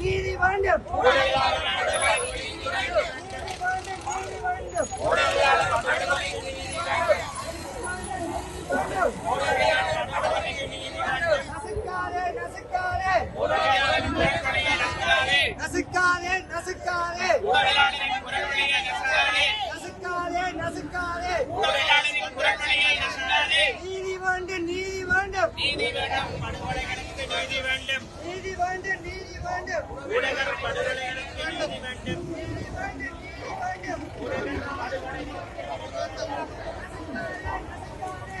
நீதி வேண்டும் நசுக்காதே நசுக்காதே நசுக்காதே வேண்டும் படுகொலைகளுக்கு நீதி வேண்டும். நீதி வேண்டும் நீதி வேண்டும். ஊடகர் படுகொலைகளுக்கு நீதி வேண்டும். நீதி வேண்டும் நீதி வேண்டும். நசுக்காதே நசுக்காதே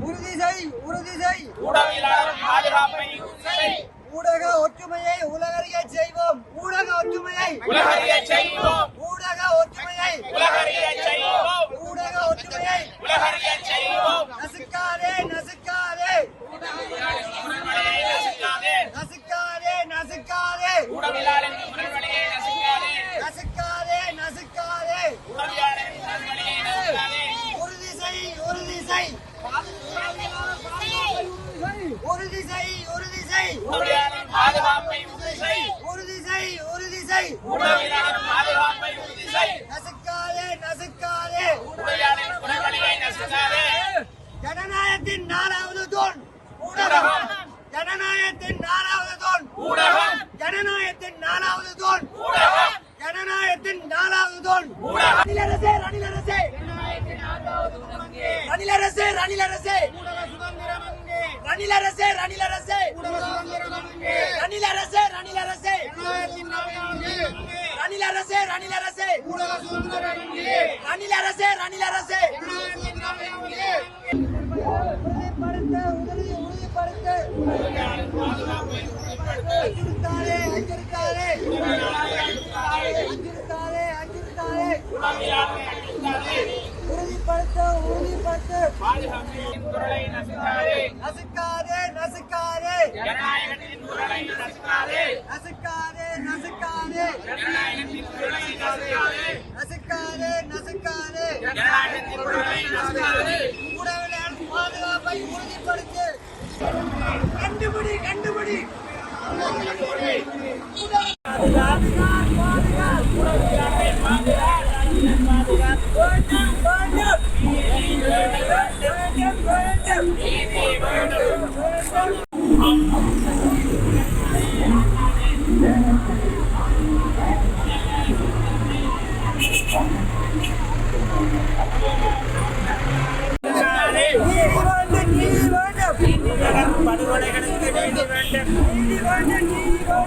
உறுதி செய் உறுதி செய். ஊடக ஒற்றுமையை உலகறிய செய்வோம் ஊடக ஒற்றுமையை உலகறிய செய்வோம் ஊடக ஒற்றுமையை உலகறியச் செய்வோம் ஊடக ஒற்றுமையை உலகறியச் செய்வோம் நசுக்காதே நசுக்காதே நசுக்காதே. ஊடகவியலாளரின் முரண்வழியை நசுக்காதே. நசுக்காதே நசுக்காதே ஊடகவியலாளரின் முரண்வழியை நசுக்காதே உறுதி செய் உறுதி செய் உறுதி செய் உறுதி செய் ஊடகவியலாளரின் பாதுகாப்பை உறுதி செய் உறுதி செய் உறுதி செய் ஊடகவியலாளரின் பாதுகாப்பை உறுதி செய் நசுக்காதே நசுக்காதே ஊடகவியலாளரின் முரண்வழியை நசுக்காதே ஜனநாயகத்தின் நாலாவது தூண் ஊடகம் ஜனநாயகத்தின் நாலாவது தூண் ஊடகம். ஜனநாயகத்தின் நாலாவது தூண் ஊடகம். ஜனநாயகத்தின் நாலாவது தூண் ஊடகம். ரணில் அரசே ரணில் அரசே ரணில் அரசே ரணில் அரசே ரணில் அரசே ரணில் அரசே ரணில் அரசே உறுதிப்படுத்த உறுதிப்படுத்த குரலை நசுக்காதே நசுக்காதே நசுக்காதே ஜனநாயகத்தின் குரலை நசுக்காதே நசுக்காதே. நசுக்காதே ஜனநாயகத்தின் குரலை நசுக்காதே. நசுக்காதே நசுக்காதே. ஜனநாயகத்தின் குரலை நசுக்காதே ஊடகவியல் பாதுகாப்பை உறுதிப்படுத்து. கண்டுபிடி கண்டுபிடி. ほらほらほらほら